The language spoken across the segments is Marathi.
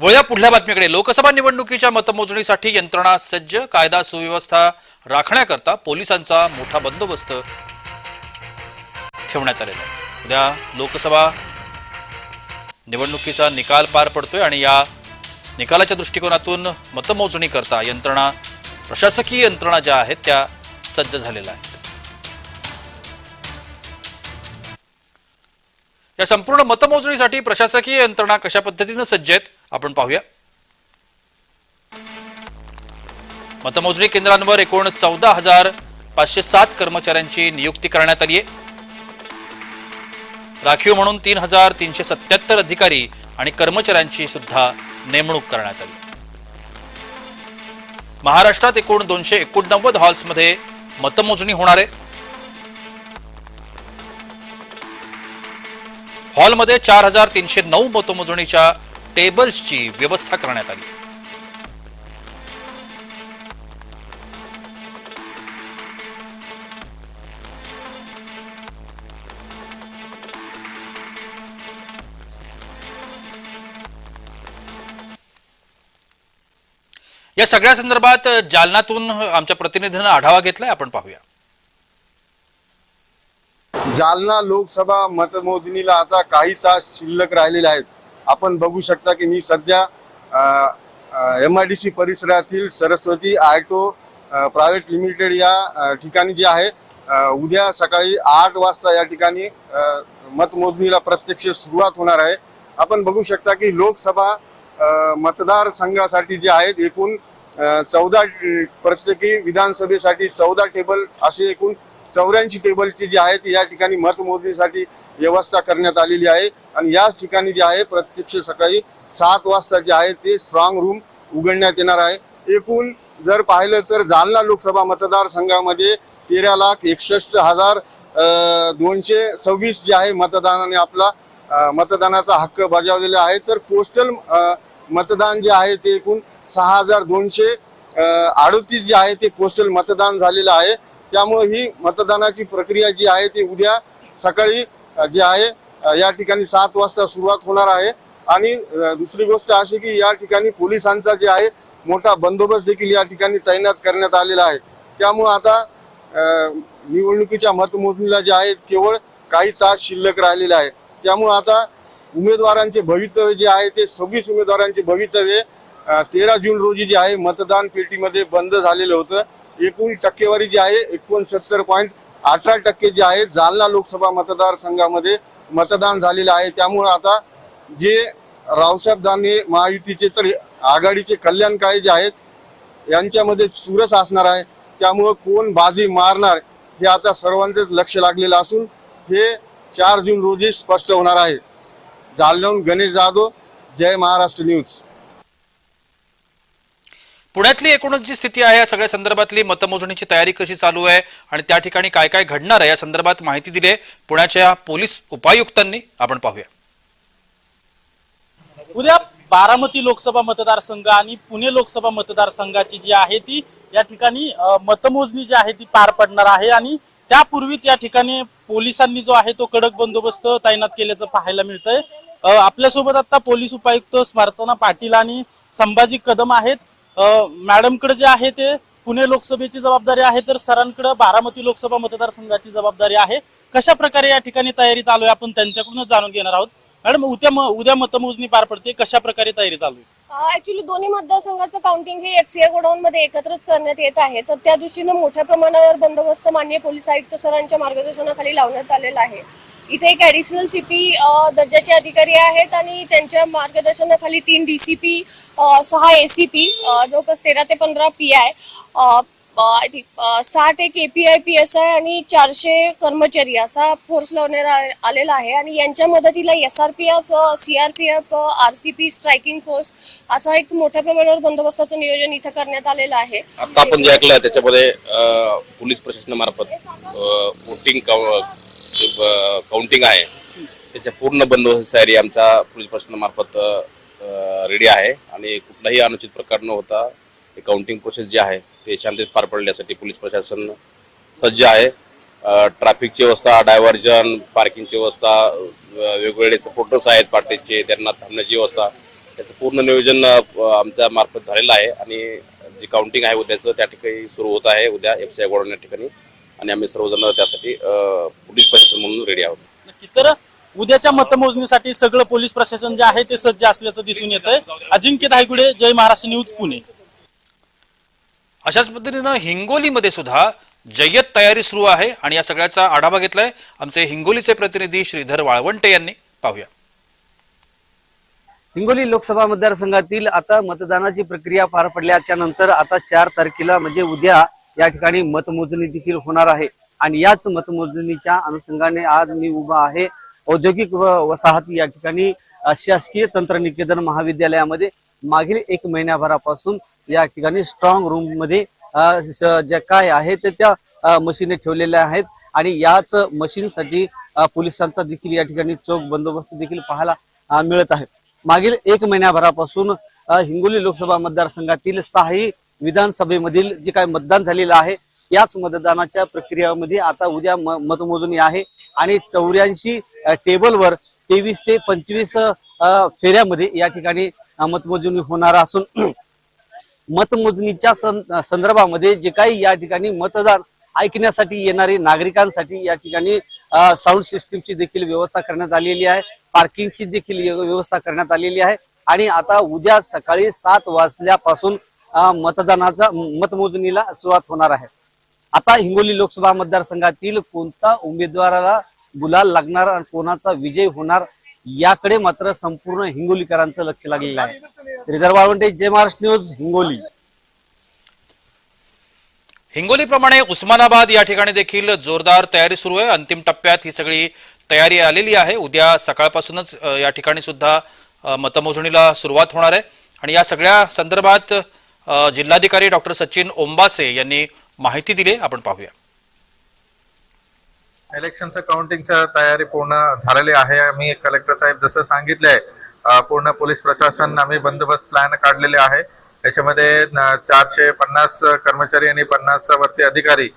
वळूया पुढल्या बातमीकडे. लोकसभा निवडणुकीच्या मतमोजणीसाठी यंत्रणा सज्ज कायदा सुव्यवस्था राखण्याकरता पोलिसांचा मोठा बंदोबस्त ठेवण्यात आलेला आहे. उद्या लोकसभा निवडणुकीचा निकाल पार पडतोय आणि या निकालाच्या दृष्टिकोनातून मतमोजणी करता यंत्रणा प्रशासकीय यंत्रणा ज्या आहेत त्या सज्ज झालेल्या आहेत. या संपूर्ण मतमोजणीसाठी प्रशासकीय यंत्रणा कशा पद्धतीनं सज्ज आहेत? आपण पाहूया. मतमोजणी केंद्रांवर एकूण चौदा हजार पाचशे सात कर्मचाऱ्यांची नियुक्ती करण्यात आली आहे राखीव म्हणून तीन हजार तीनशे सत्याहत्तर अधिकारी आणि कर्मचाऱ्यांची सुद्धा नेमणूक करण्यात आली. महाराष्ट्रात एकूण दोनशे एकोणनव्वद हॉल्समध्ये मतमोजणी होणार आहे. हॉलमध्ये चार हजार तीनशे नऊ मतमोजणीच्या टेबल्सची व्यवस्था करण्यात आली. या सगळ्या संदर्भात जालनातून आमच्या प्रतिनिधीनं आढावा घेतलाय आपण पाहूया. जालना लोकसभा मतमोजणीला आता काही तास शिल्लक राहिलेले आहेत. आपण बघू शकता की मी सध्या एम आय डी सी परिसरातील सरस्वती आयटो प्रायव्हेट लिमिटेड या ठिकाणी जे आहे उद्या सकाळी आठ वाजता या ठिकाणी मतमोजणीला प्रत्यक्ष सुरुवात होणार आहे. आपण बघू शकता की लोकसभा मतदारसंघासाठी जे आहेत एकूण चौदा प्रत्येकी विधानसभेसाठी चौदा टेबल असे एकूण चौऱ्याऐंशी टेबलची जी आहे ती या ठिकाणी मतमोजणीसाठी व्यवस्था करण्यात आलेली आहे. आणि याच ठिकाणी जे आहे प्रत्यक्ष सकाळी सात वाजता जे आहे ते स्ट्रॉंग रूम उघडण्यात येणार आहे. एकूण जर पाहिलं तर जालना लोकसभा मतदारसंघामध्ये तेरा लाख एकसष्ट हजार दोनशे सव्वीस जे आहे मतदानाने आपला मतदानाचा हक्क बजावलेला आहे. तर पोस्टल मतदान जे आहे ते एकूण सहा हजार दोनशे अडतीस जे आहे ते पोस्टल मतदान झालेलं आहे. त्यामुळे ही मतदानाची प्रक्रिया जी आहे ती उद्या सकाळी जी जे आहे या ठिकाणी सात वाजता सुरुवात होणार आहे. आणि दुसरी गोष्ट अशी की या ठिकाणी पोलिसांचा जे आहे मोठा बंदोबस्त देखील या ठिकाणी तैनात करण्यात आलेला आहे. त्यामुळे आता निवडणुकीच्या मतमोजणीला जे आहे केवळ काही तास शिल्लक राहिलेले आहे. त्यामुळे आता उमेदवारांचे भवितव्य जे आहे ते सव्वीस उमेदवारांचे भवितव्य तेरा जून रोजी जे आहे मतदान पेटीमध्ये बंद झालेलं होतं. एकूण टक्केवारी जी आहे एकोणसत्तर पॉईंट अठरा टक्के जे आहे जालना लोकसभा मतदारसंघामध्ये मतदान झालेलं आहे. त्यामुळे आता जे रावसाहेब दानवे महायुतीचे तर आघाडीचे कल्याण काळे जे आहेत यांच्यामध्ये चुरस असणार आहे. त्यामुळं कोण बाजी मारणार हे आता सर्वांचंच लक्ष लागलेलं असून हे चार जून रोजी स्पष्ट होणार आहे. जालन्याहून गणेश जाधव जय महाराष्ट्र न्यूज. पुण्यातली एकूणच जी स्थिती आहे या सगळ्या संदर्भातली मतमोजणीची तयारी कशी चालू आहे आणि त्या ठिकाणी काय काय घडणार आहे या संदर्भात माहिती दिली आहे पुण्याच्या पोलीस उपायुक्तांनी. आपण पाहूया. उद्या बारामती लोकसभा मतदारसंघ आणि पुणे लोकसभा मतदारसंघाची जी आहे ती या ठिकाणी मतमोजणी जी आहे ती पार पडणार आहे आणि त्यापूर्वीच या ठिकाणी पोलिसांनी जो आहे तो कडक बंदोबस्त तैनात केल्याचं पाहायला मिळतंय. आपल्यासोबत आता पोलीस उपायुक्त स्मार्तना पाटील आणि संभाजी कदम आहेत. मॅडमकडे जे आहे ते पुणे लोकसभेची जबाबदारी आहे तर सरांकडे बारामती लोकसभा मतदारसंघाची जबाबदारी आहे. कशा प्रकारे या ठिकाणी तयारी चालू आहे आपण त्यांच्याकडूनच जाणून घेणार आहोत. मॅडम उद्या उद्या मतमोजणी पार पडते कशा प्रकारे तयारी चालू आहे? ऍक्च्युली दोन्ही मतदारसंघाचं काउंटिंग हे एफसीए गोडाऊन मध्ये एकत्रच करण्यात येत आहे. तर त्या दृष्टीनं मोठ्या प्रमाणावर बंदोबस्त माननीय पोलीस आयुक्त सरांच्या मार्गदर्शनाखाली लावण्यात आलेला आहे. इथे एक ऍडिशनल सीपी दर्जाचे अधिकारी आहेत आणि त्यांच्या मार्गदर्शनाखाली तीन डीसीपी सहा एसीपी जवळपास तेरा ते पंधरा पी आय साठ एक ए पी एस आय आणि चारशे कर्मचारी असा फोर्स लावण्यात आलेला आहे आणि यांच्या मदतीला S R P F C R P F C P striking force असा एक मोठ्या प्रमाणावर बंदोबस्ताचं नियोजन इथं करण्यात आलेलं आहे. आता आपण जे ऐकलं त्याच्यामध्ये पोलीस प्रशासनामार्फत वोटिंग काउंटिंग आहे. त्याच्या पूर्ण बंदोबस्त तयारी आमच्या पोलीस प्रशासनामार्फत रेडी आहे. आणि कुठलाही अनुचित प्रकार न होता हे काउंटिंग प्रोसेस जे आहे ते शांतीत पार पडण्यासाठी पोलीस प्रशासन सज्ज आहे. ट्रॅफिकची व्यवस्था डायव्हर्जन पार्किंगची व्यवस्था वेगवेगळे सपोर्टर्स आहेत पार्टीचे त्यांना थांबण्याची व्यवस्था त्याचं पूर्ण नियोजन आमच्या मार्फत झालेलं आहे. आणि जी काउंटिंग आहे उद्याचं त्या ठिकाणी सुरू होत आहे. उद्या एफ सी आय गोडाऊन या ठिकाणी. आणि आम्ही सर्वजण त्यासाठी अ, पोलीस प्रशासन म्हणून रेडी आहोत. नक्कीच. तर उद्याच्या मतमोजणीसाठी सगळं पोलीस प्रशासन जे आहे ते सज्ज असल्याचं दिसून येत आहे अजिंक्य धायगुडे जय महाराष्ट्र न्यूज पुणे. अशाच पद्धतीनं हिंगोलीमध्ये सुद्धा जय्यत तयारी सुरू आहे आणि या सगळ्याचा आढावा घेतलाय आमचे हिंगोलीचे प्रतिनिधी श्रीधर वाळवंटे यांनी. पाहूया. हिंगोली लोकसभा मतदारसंघातील आता मतदानाची प्रक्रिया पार पडल्याच्या नंतर आता चार तारखेला म्हणजे उद्या या ठिकाणी मतमोजणी देखील होणार आहे. आणि याच मतमोजणीच्या अनुषंगाने आज मी उभा आहे. औद्योगिक व वसाहती या ठिकाणी शासकीय तंत्रनिकेतन महाविद्यालयामध्ये मागील एक महिन्याभरापासून या ठिकाणी स्ट्रॉंग रूममध्ये ज्या काय आहे ते त्या मशीने ठेवलेल्या आहेत. आणि याच मशीनसाठी पोलिसांचा देखील या ठिकाणी चोख बंदोबस्त देखील पाहायला मिळत आहे. मागील एक महिन्याभरापासून हिंगोली लोकसभा मतदारसंघातील सहाही विधानसभेमधील जे काय मतदान झालेलं आहे याच मतदानाच्या प्रक्रियामध्ये आता उद्या मतमोजणी आहे. आणि चौऱ्याऐंशी टेबलवर तेवीस ते पंचवीस फेऱ्यामध्ये या ठिकाणी मतमोजणी होणार असून मतमोजणीच्या संदर्भामध्ये जे काही या ठिकाणी मतदान ऐकण्यासाठी येणारे नागरिकांसाठी या ठिकाणी साऊंड सिस्टीमची देखील व्यवस्था करण्यात आलेली आहे. पार्किंगची देखील व्यवस्था करण्यात आलेली आहे. आणि आता उद्या सकाळी सात वाजल्यापासून मतदानाचा मतमोजणीला सुरुवात होणार आहे. आता हिंगोली लोकसभा मतदारसंघातील कोणता उमेदवाराला गुलाल लागणार आणि कोणाचा विजय होणार याकडे मात्र संपूर्ण हिंगोलीकरांचं लक्ष लागलेलं आहे. श्रीधर वाळवंटे जय महाराष्ट्र न्यूज हिंगोली. हिंगोलीप्रमाणे उस्मानाबाद या ठिकाणी देखील जोरदार तयारी सुरू आहे. अंतिम टप्प्यात ही सगळी तयारी आलेली आहे. उद्या सकाळपासूनच या ठिकाणी सुद्धा मतमोजणीला सुरुवात होणार आहे. आणि या सगळ्या संदर्भात जिल्हाधिकारी डॉक्टर सचिन ओंबासे यांनी माहिती दिली. आपण पाहूया. इलेक्शनचं काउंटिंगच्या तयारी पूर्ण झालेली आहे. आम्ही कलेक्टर साहेब जसं सांगितलंय पूर्ण पोलीस प्रशासन आम्ही बंदोबस्त प्लॅन काढलेले आहे. त्याच्यामध्ये चारशे पन्नास कर्मचारी आणि पन्नासच्या वरती अधिकारी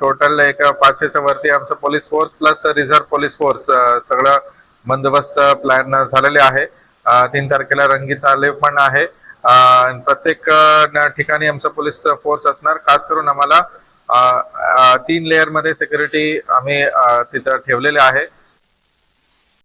टोटल एक पाचशेच्या वरती आमचं police force plus reserve police force सगळं बंदोबस्त प्लॅन झालेले आहे. तीन तारखेला रंगीत तालीम पण आहे. प्रत्येक ठिकाणी आमचं पोलीस फोर्स असणार. खास करून आम्हाला तीन लेअरमध्ये सिक्युरिटी आम्ही तिथं ठेवलेले आहे.